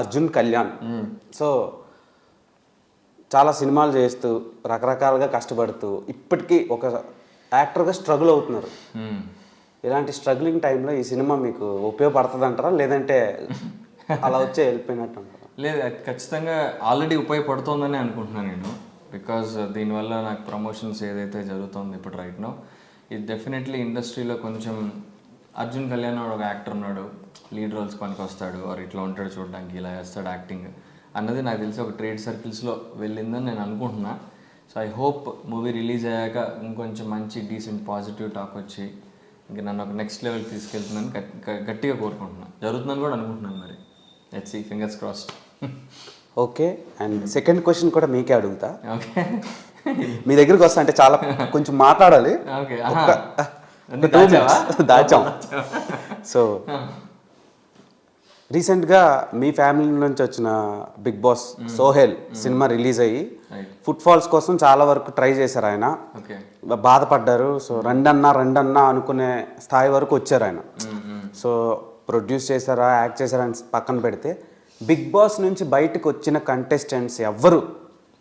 Arjun Kalyan. So చాలా సినిమాలు చేస్తూ రకరకాలుగా కష్టపడుతూ ఇప్పటికీ ఒక యాక్టర్గా స్ట్రగుల్ అవుతున్నారు. ఇలాంటి స్ట్రగ్లింగ్ టైంలో ఈ సినిమా మీకు ఉపయోగపడుతుంది అంటారా లేదంటే అలా వచ్చే వెళ్ళిపోయినట్టు అంటారా? లేదు ఖచ్చితంగా ఆల్రెడీ ఉపయోగపడుతుందని అనుకుంటున్నాను నేను. బికాజ్ దీనివల్ల నాకు ప్రమోషన్స్ ఏదైతే జరుగుతుందో ఇప్పుడు రైట్ నో ఇది డెఫినెట్లీ ఇండస్ట్రీలో కొంచెం అర్జున్ కళ్యాణ్ అని ఒక యాక్టర్ ఉన్నాడు. లీడ్ రోల్స్ పనికి వస్తాడు ఆర్ ఇట్లా ఉంటాడు చూడడానికి ఇలా చేస్తాడు యాక్టింగ్ అన్నది నాకు తెలిసి ఒక ట్రేడ్ సర్కిల్స్లో వెళ్ళిందని నేను అనుకుంటున్నా. So I hope movie release అయ్యాక ఇంకొంచెం మంచి డీసెంట్ పాజిటివ్ టాక్ వచ్చి ఇంకా నన్ను ఒక నెక్స్ట్ లెవెల్ తీసుకెళ్తుందని గట్టిగా కోరుకుంటున్నాను జరుగుతుందని కూడా అనుకుంటున్నాను మరి. Let's see fingers crossed okay and second question కూడా మీకే అడుగుతా. ఓకే. మీ దగ్గరికి వస్తా అంటే చాలా కొంచెం మాట్లాడాలి. ఓకే దాచాం. సో రీసెంట్గా మీ ఫ్యామిలీ నుంచి వచ్చిన Bigg Boss Sohel cinema release అయ్యి ఫుట్ ఫాల్స్ కోసం చాలా వరకు ట్రై చేశారు ఆయన. బాధపడ్డారు. సో రెండన్నా రెండన్నా అనుకునే స్థాయి వరకు వచ్చారు ఆయన. సో ప్రొడ్యూస్ చేశారా యాక్ట్ చేశారా అని పక్కన పెడితే బిగ్ బాస్ నుంచి బయటకు వచ్చిన కంటెస్టెంట్స్ ఎవ్వరు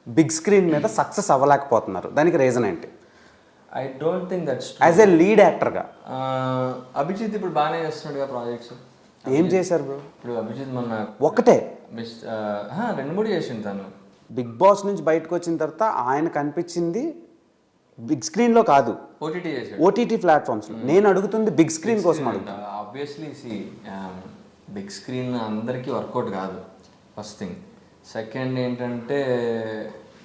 బిగ్ స్క్రీన్ మీద సక్సెస్ అవ్వలేకపోతున్నారు. దానికి రీజన్ ఏంటి? I don't think that's as a lead యాక్టర్గా అభిజిత్ ఇప్పుడు బాగానే చేస్తున్నాడుగా ప్రాజెక్ట్స్ ఏం చేశారు బ్రో ఇప్పుడు అభిజిత్ మొన్న ఒకటే. మిస్ రెండు మూడు చేసిండు తను. బిగ్ బాస్ నుంచి బయటకు వచ్చిన తర్వాత ఆయన కనిపించింది బిగ్ స్క్రీన్లో కాదు. ఓటీటీ ఓటీటీ ప్లాట్ఫామ్స్లో నేను అడుగుతుంది బిగ్ స్క్రీన్ కోసం అడుగుతాను ఆబ్వియస్లీ సి బిగ్ స్క్రీన్ అందరికీ వర్కౌట్ కాదు ఫస్ట్ థింగ్ సెకండ్ ఏంటంటే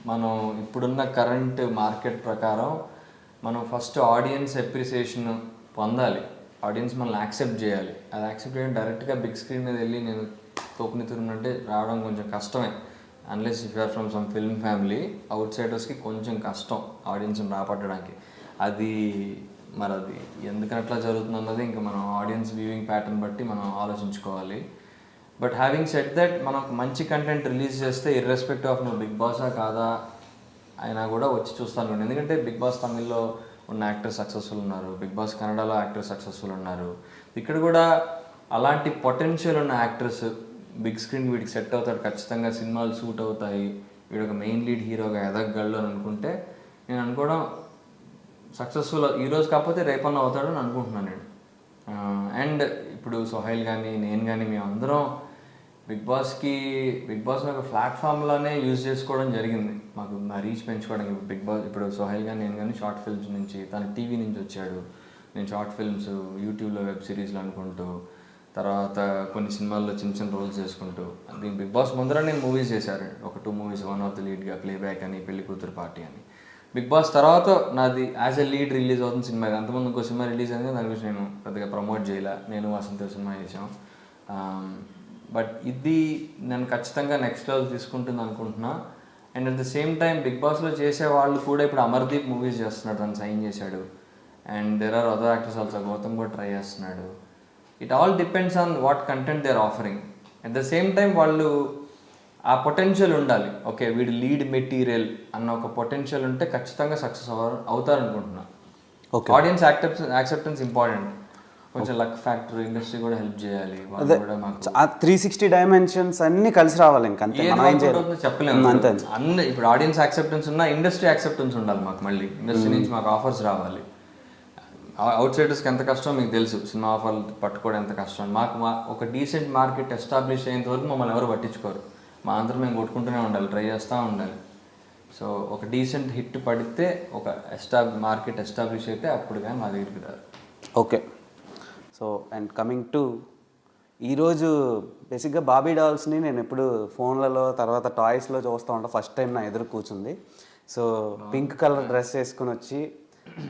మనం ఇప్పుడున్న కరెంట్ మార్కెట్ ప్రకారం మనం ఫస్ట్ ఆడియన్స్ ఎప్రిసియేషన్ పొందాలి. ఆడియన్స్ మనల్ని యాక్సెప్ట్ చేయాలి. అది యాక్సెప్ట్ చేయడం డైరెక్ట్గా బిగ్ స్క్రీన్ మీద వెళ్ళి నేను తోపుని తిరుగునంటే రావడం కొంచెం కష్టమే. Unless if you're from some film family out సైడర్స్కి కొంచెం కష్టం ఆడియన్స్ని రాపట్టడానికి అది మరి అది ఎందుకని అట్లా జరుగుతుంది అన్నది ఇంకా మనం ఆడియన్స్ వ్యూవింగ్ ప్యాటర్న్ బట్టి మనం ఆలోచించుకోవాలి. బట్ హ్యావింగ్ సెట్ దట్ మనం మంచి కంటెంట్ రిలీజ్ చేస్తే ఇర్రెస్పెక్ట్ ఆఫ్ నువ్వు బిగ్ బాసా కాదా అయినా కూడా వచ్చి చూస్తాను ఎందుకంటే బిగ్ బాస్ తమిళ్ళో ఉన్న యాక్టర్స్ సక్సెస్ఫుల్ ఉన్నారు. బిగ్ బాస్ కన్నడలో యాక్టర్స్ సక్సెస్ఫుల్ ఉన్నారు. ఇక్కడ కూడా అలాంటి పొటెన్షియల్ ఉన్న యాక్టర్స్ బిగ్ స్క్రీన్ వీడికి సెట్ అవుతాడు ఖచ్చితంగా సినిమాలు సూట్ అవుతాయి. వీడు ఒక మెయిన్ లీడ్ హీరోగా ఎదగగలడు అని అనుకుంటే నేను అనుకోవడం సక్సెస్ఫుల్ ఈరోజు కాకపోతే రేపన్న అవుతాడు అని అనుకుంటున్నాను నేను. అండ్ ఇప్పుడు సోహైల్ కానీ నేను కానీ మేమందరం బిగ్ బాస్కి బిగ్ బాస్ ఒక ప్లాట్ఫామ్లోనే యూజ్ చేసుకోవడం జరిగింది. మాకు మా రీచ్ పెంచుకోవడానికి. బిగ్ బాస్ ఇప్పుడు సోహైల్ కానీ నేను కానీ షార్ట్ ఫిల్మ్స్ నుంచి తను టీవీ నుంచి వచ్చాడు. నేను షార్ట్ ఫిల్మ్స్ యూట్యూబ్లో వెబ్ సిరీస్లు అనుకుంటూ తర్వాత కొన్ని సినిమాల్లో చిన్న చిన్న రోల్స్ చేసుకుంటూ దీని బిగ్ బాస్ ముందర నేను మూవీస్ చేశాను. ఒక two movies one of the లీడ్గా playback అని పెళ్ళి కూతురు పార్టీ అని. బిగ్ బాస్ తర్వాత నాది యాజ్ ఎ లీడ్ రిలీజ్ అవుతుంది సినిమా అంతకుముందు ఇంకో సినిమా రిలీజ్ అయింది. దాని గురించి నేను పెద్దగా ప్రమోట్ చేయలే. నేను వసంత సినిమా చేసాం బట్ ఇది నేను ఖచ్చితంగా నెక్స్ట్ లెవెల్ తీసుకుంటుంది అనుకుంటున్నా. And at the same time Bigg బాస్లో చేసే వాళ్ళు కూడా ఇప్పుడు అమర్దీప్ మూవీస్ చేస్తున్నాడు తను సైన్ చేశాడు. And there are other actors also Gautam కూడా ట్రై చేస్తున్నాడు. It all depends on what content they are offering at the same time వాళ్ళు ఆ పొటెన్షియల్ ఉండాలి. ఓకే వీడు లీడ్ మెటీరియల్ అన్న ఒక పొటెన్షియల్ ఉంటే ఖచ్చితంగా సక్సెస్ అవుతారు అనుకుంటున్నా. ఆడియన్స్ యాక్సెప్టెన్స్ యాక్సెప్టెన్స్ ఇంపార్టెంట్ కొంచెం లక్ ఫ్యాక్టర్ ఇండస్ట్రీ కూడా హెల్ప్ చేయాలి. మాకు ఆ త్రీ సిక్స్టీ డైమెన్షన్స్ అన్నీ కలిసి రావాలి ఇంక అంతే ఏది మనం ఏం workout చేయాలి. అవుతుందో చెప్పలేము అంతే అన్ని ఇప్పుడు ఆడియన్స్ యాక్సెప్టెన్స్ ఉన్నా ఇండస్ట్రీ యాక్సెప్టెన్స్ ఉండాలి మాకు మళ్ళీ. ఇండస్ట్రీ నుంచి మాకు ఆఫర్స్ రావాలి. అవుట్ సైడర్స్కి ఎంత కష్టం? మీకు తెలుసు సినిమా ఆఫర్లు పట్టుకోవడం ఎంత కష్టం? మాకు మా ఒక డీసెంట్ మార్కెట్ ఎస్టాబ్లిష్ అయ్యేంత వరకు మమ్మల్ని ఎవరు పట్టించుకోరు. మా అందరం మేము కొట్టుకుంటూనే ఉండాలి ట్రై చేస్తూ ఉండాలి. సో ఒక డీసెంట్ హిట్ పడితే ఒక ఎస్టాబ్ మార్కెట్ ఎస్టాబ్లిష్ అయితే అప్పుడు కానీ మా దగ్గరికి రాదు. Okay so and coming to ఈరోజు బేసిక్గా బాబీ డాల్స్ని నేను ఎప్పుడు ఫోన్లలో తర్వాత టాయ్స్లో చూస్తూ ఉంటాను ఫస్ట్ టైం నా ఎదురు కూర్చుంది. సో పింక్ కలర్ డ్రెస్ వేసుకుని వచ్చి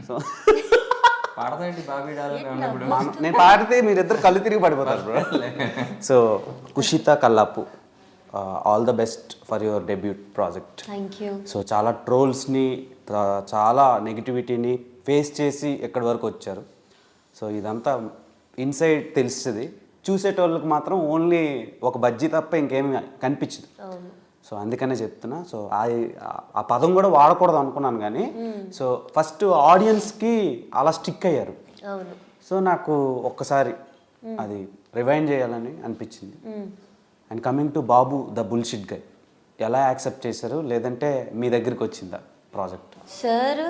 సో నేను పాడితే మీరిద్దరు కళ్ళు తిరిగి పడిపోతారు bro so Kushitha Kallapu all the best for your debut project thank you so చాలా ట్రోల్స్ని చాలా నెగిటివిటీని ఫేస్ చేసి ఎక్కడి వరకు వచ్చారు? సో ఇదంతా ఇన్సైడ్ తెలుస్తుంది. చూసేటోళ్ళకి మాత్రం ఓన్లీ ఒక బజ్జీ తప్ప ఇంకేమి కనిపించదు. సో అందుకనే చెప్తున్నా. సో ఆ- ఆ పదం కూడా వాడకూడదు అనుకున్నాను కానీ సో ఫస్ట్ ఆడియన్స్కి అలా స్టిక్ అయ్యారు. సో నాకు ఒక్కసారి అది రివైండ్ చేయాలని అనిపించింది. And coming to Babu the bullshit guy ఎలా యాక్సెప్ట్ చేశారు? లేదంటే మీ దగ్గరికి వచ్చిందా? ప్రాజెక్ట్. సార్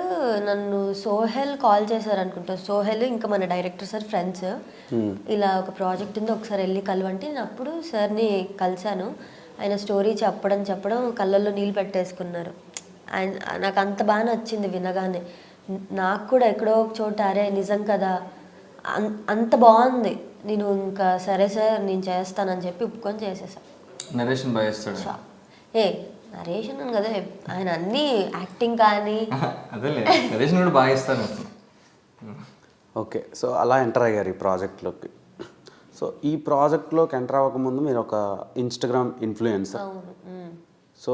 నన్ను సోహెల్ కాల్ చేశారు అనుకుంటా. సోహెల్ ఇంకా మన డైరెక్టర్ సార్ ఫ్రెండ్స్. ఇలా ఒక ప్రాజెక్ట్ ఉంది ఒకసారి వెళ్ళి కలవంటే నేను అప్పుడు సార్ని కలిశాను. ఆయన స్టోరీ చెప్పడం చెప్పడం కళ్ళల్లో నీళ్ళు పెట్టేసుకున్నారు. ఆయన నాకు అంత బాగా నచ్చింది వినగానే. నాకు కూడా ఎక్కడో ఒక చోట అరే నిజం కదా. అంత బాగుంది. నేను ఇంకా సరే సార్ నేను చేస్తానని చెప్పి ఒప్పుకొని చేసేసా. నరేషన్ బాగా ఇస్తాడు ఏ నరేషన్ అని కదా ఆయన అన్నీ యాక్టింగ్ కానీ అదేలే కూడా బాగా ఇస్తాను. ఓకే సో అలా ఎంటర్ అయ్యారు ఈ ప్రాజెక్ట్లోకి సో ఈ ప్రాజెక్ట్లోకి ఎంటర్ అవ్వకముందు మీరు ఒక ఇన్స్టాగ్రామ్ ఇన్ఫ్లుయెన్సర్. సో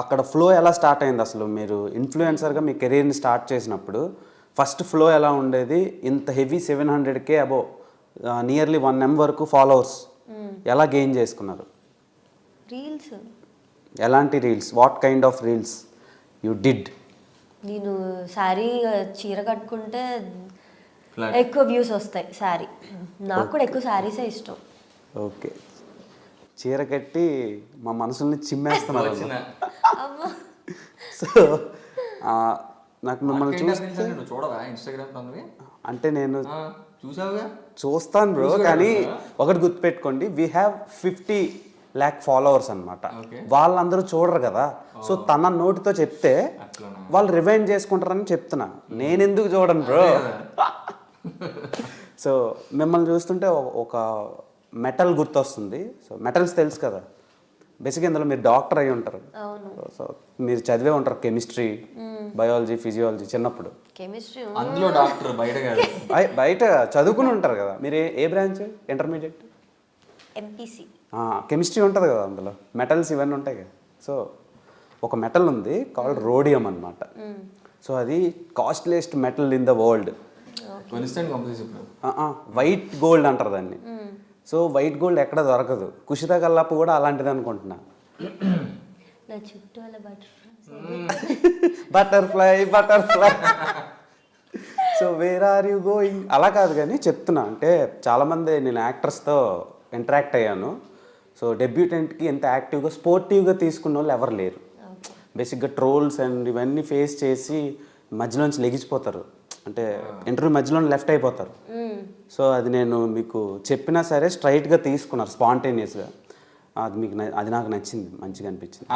అక్కడ ఫ్లో ఎలా స్టార్ట్ అయింది అసలు? మీరు ఇన్ఫ్లుయెన్సర్గా మీ కెరీర్ని స్టార్ట్ చేసినప్పుడు ఫస్ట్ ఫ్లో ఎలా ఉండేది? ఇంత హెవీ సెవెన్ హండ్రెడ్కే అబో నియర్లీ వన్ ఎం వరకు ఫాలోవర్స్ ఎలా గెయిన్ చేసుకున్నారు? రీల్స్ ఎలాంటి reels? What kind of reels you did నేను శారీ చీర కట్టుకుంటే. ఎక్కువ వ్యూస్ వస్తాయి శారీ. నాకు కూడా ఎక్కువ శారీసే ఇష్టం. ఓకే చీర కట్టి మా మనసుల్ని చిమ్మేస్తున్నారు సో నాకు మిమ్మల్ని చూస్తే అంటే నువ్వు చూడవా ఇన్స్టాగ్రామ్ తొందరగా అంటే నేను చూసావుగా? చూస్తాను బ్రో కానీ ఒకటి గుర్తుపెట్టుకోండి. We have fifty lakh followers అనమాట. వాళ్ళందరూ చూడరు కదా. సో తన నోటితో చెప్తే వాళ్ళు రివైండ్ చేసుకుంటారని చెప్తున్నా నేను ఎందుకు చూడను బ్రో సో మిమ్మల్ని చూస్తుంటే ఒక- మెటల్ గుర్తొస్తుంది. సో మెటల్స్ తెలుసు కదా. బేసిక్గా ఇందులో మీరు డాక్టర్ అయి ఉంటారు. అవును. సో మీరు చదివే ఉంటారు కెమిస్ట్రీ బయాలజీ ఫిజియాలజీ చిన్నప్పుడు. కెమిస్ట్రీ అందులో డాక్టర్ బయట బయట చదువుకుని ఉంటారు కదా. మీరు ఏ- ఏ బ్రాంచ్ ఇంటర్మీడియట్ ఎంపీసీ కెమిస్ట్రీ ఉంటుంది కదా అందులో. మెటల్స్ ఇవన్నీ ఉంటాయి కదా. సో ఒక మెటల్ ఉంది కాల్డ్ రోడియం అనమాట సో అది costliest metal in the world white gold అంటారు దాన్ని. సో వైట్ గోల్డ్ ఎక్కడ దొరకదు. కుషిత కల్లాపు కూడా అలాంటిది అనుకుంటున్నా. Butterfly butterfly so where are you going అలా కాదు కానీ చెప్తున్నా. అంటే చాలామంది నేను యాక్టర్స్తో ఇంటరాక్ట్ అయ్యాను. సో డెబ్యూటెంట్కి ఎంత యాక్టివ్గా స్పోర్టివ్గా తీసుకున్న వాళ్ళు ఎవరు లేరు. బేసిక్గా ట్రోల్స్ అండ్ ఇవన్నీ ఫేస్ చేసి మధ్యలోంచి లెగిసిపోతారు అంటే ఇంటర్వ్యూ మధ్యలో లెఫ్ట్ అయిపోతారు. సో అది నేను మీకు చెప్పినా సరే స్ట్రైట్గా తీసుకున్నారు స్పాంటేనియస్గా అది మీకు అది నాకు నచ్చింది మంచిగా అనిపించింది.